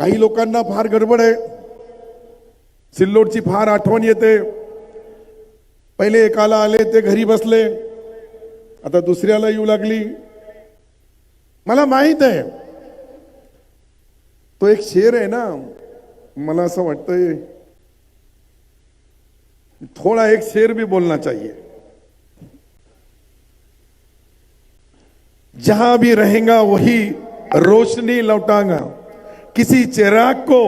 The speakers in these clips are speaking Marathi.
काही लोकांना फार गडबड आहे. सिल्लोडची फार आठवण येते. पहिले एकाला आले ते घरी बसले. आता दुसऱ्याला येऊ लागली. मला माहीत आहे. तो एक शेर आहे ना. मला असं वाटतंय थोड़ा एक शेर भी बोलना चाहिए. जहां भी रहेगा वही रोशनी लौटांगा. किसी चिराग को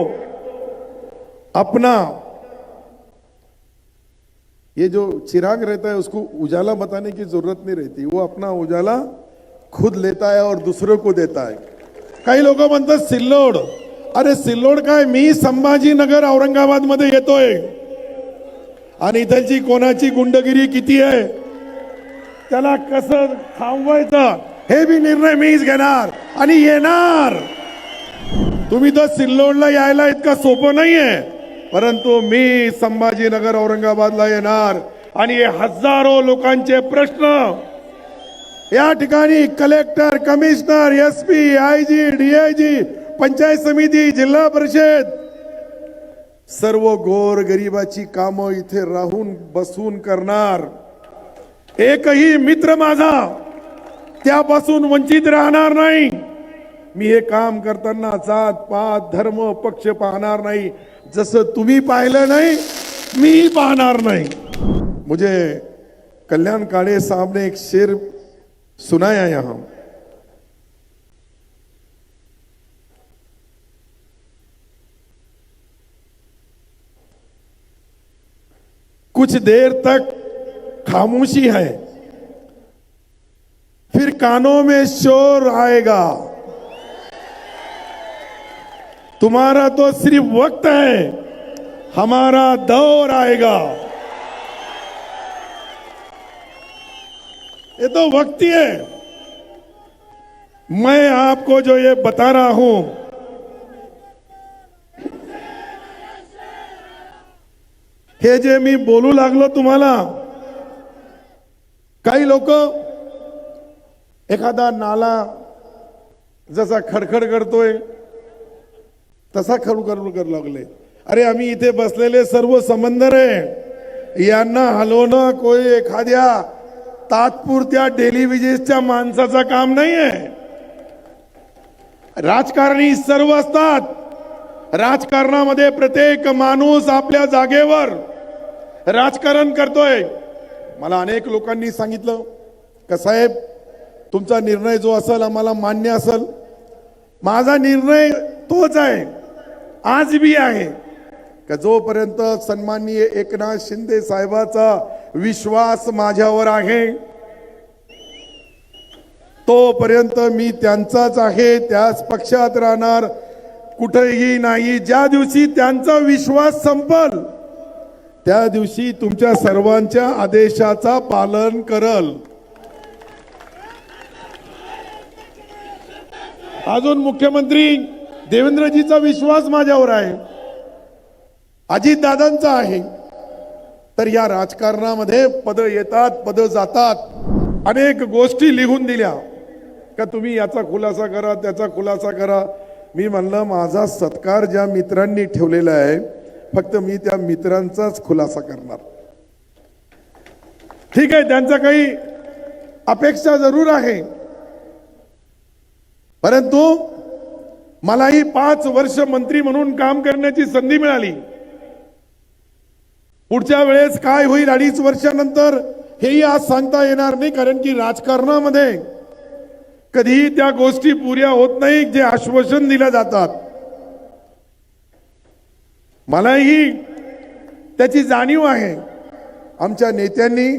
अपना ये जो चिराग रहता है उसको उजाला बताने की जरूरत नहीं रहती। वो अपना उजाला खुद लेता है और दूसरों को देता है। काही लोक म्हणतात सिल्लोड। अरे सिल्लोड काय मी संभाजीनगर औरंगाबादमध्ये येतोय। आणि इथलची कोणाची गुंडगिरी किती आहे? त्याला कसं थांबवायचं? हे बी निर्णय मीच घेणार आणि येणार. तुम्ही तर सिल्लोडला यायला इतका सोपं नाहीये. परंतु मी संभाजीनगर औरंगाबादला येणार आणि हे हजारो लोकांचे प्रश्न. या ठिकाणी collector commissioner S P I G DIG panchayat समिती जिल्हा परिषद सर्व गोर गरिबाची कामं इथे राहून बसून करणार. एकही मित्र माझा त्यापासून वंचित राहणार नाही. मी हे काम करताना जात पात धर्म पक्ष पाहणार नाही. जसं तुम्ही पाहिलं नाही मी पाहणार नाही. मुझे कल्याण काळे साहब ने एक शेर सुनाया यहां. कुछ देर तक खामोशी है फिर कानों में शोर आएगा। तुम्हारा तो सिर्फ़ वक्त है। हमारा दौर आएगा। ये तो वक्त ही है। मैं आपको जो ये बता रहा हूँ, हे जे मी बोलू लागलो तुम्हाला? काही लोक एखादा नाला जसा खडखड करतोय तसा खरू करू करू लागले. अरे आम्ही इथे बसलेले सर्व समंदर आहे. यांना हलवणं कोई एखाद्या तात्पुरत्या डेलिव्हिजनच्या माणसाचं काम नाही आहे राजकारणी सर्व असतात. राजकारणामध्ये प्रत्येक माणूस आपल्या जागेवर राजकारण करतोय. मला अनेक लोकांनी सांगितलं का साहेब तुमचा निर्णय जो असेल आम्हाला मान्य असेल. माझा निर्णय तोच आहे. आज बी आहे. का जोपर्यंत सन्माननीय एकनाथ शिंदे साहेबाचा विश्वास माझ्यावर आहे तोपर्यंत मी त्यांचाच आहे त्याच पक्षात राहणार कुठेही नाही. ज्या दिवशी त्यांचा विश्वास संपल त्या दिवशी तुमच्या सर्वांच्या आदेशाचा पालन करल. अजून मुख्यमंत्री देवेंद्रजीचा विश्वास माझ्यावर आहे. अजितदादांचा आहे. तर या राजकारणामध्ये पद येतात पद जातात. अनेक गोष्टी लिहून दिल्या. का तुम्ही याचा खुलासा करा त्याचा खुलासा करा. मी म्हणलं माझा सत्कार ज्या मित्रांनी ठेवलेला आहे फक्त मी त्या मित्रांचाच खुलासा करणार. ठीक आहे त्यांचा काही अपेक्षा जरूर आहे. परंतु मलाही पाच वर्ष मंत्री म्हणून काम करण्याची संधी मिळाली. पुढच्या वेळेस काय होईल अडीच वर्षानंतर हेही आज सांगता येणार नाही कारण की राजकारणामध्ये कधीही त्या गोष्टी पुऱ्या होत नाही जे आश्वासन दिल्या जातात. मलाही त्याची जाणीव आहे. आमच्या नेत्यांनी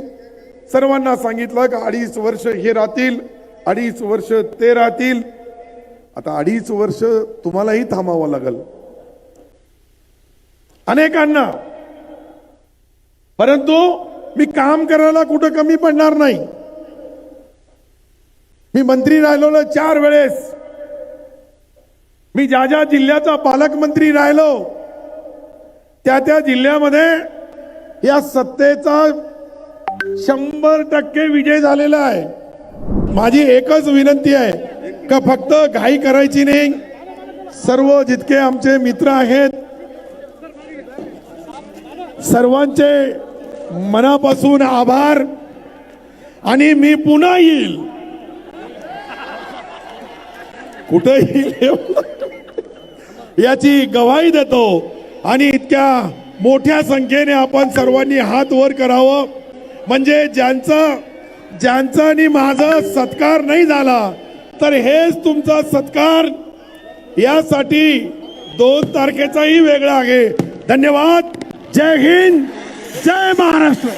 सर्वांना सांगितलं की अडीच वर्ष हे राहतील अडीच वर्ष ते राहतील. आता अडीच वर्ष तुम्हालाही थांबावं लागल. अनेकांना. परंतु मी काम करायला कुठं कमी पडणार नाही. मी मंत्री राहिलो चार वेळेस. मी ज्या ज्या जिल्ह्याचा पालकमंत्री राहिलो त्या त्या जिल्ह्यामध्ये या सत्तेचा शंभर टक्के विजय झालेला आहे. माझी एकच विनंती आहे. का फक्त घाई करायची नाही? सर्व जितके आमचे मित्र आहेत सर्वांचे मनापासून आभार. आणि मी पुन्हा येईल. कुठं येईल याची गवाही देतो. आणि इतक्या मोठ्या संख्येने आपण सर्वांनी हात वर करावं. म्हणजे ज्यांचा ज्यांचा आणि माझा सत्कार नाही झाला तर हेच तुमचा सत्कार. यासाठी दोन तारखेचाही वेगळा आहे. धन्यवाद. जय हिंद. जय महाराष्ट्र.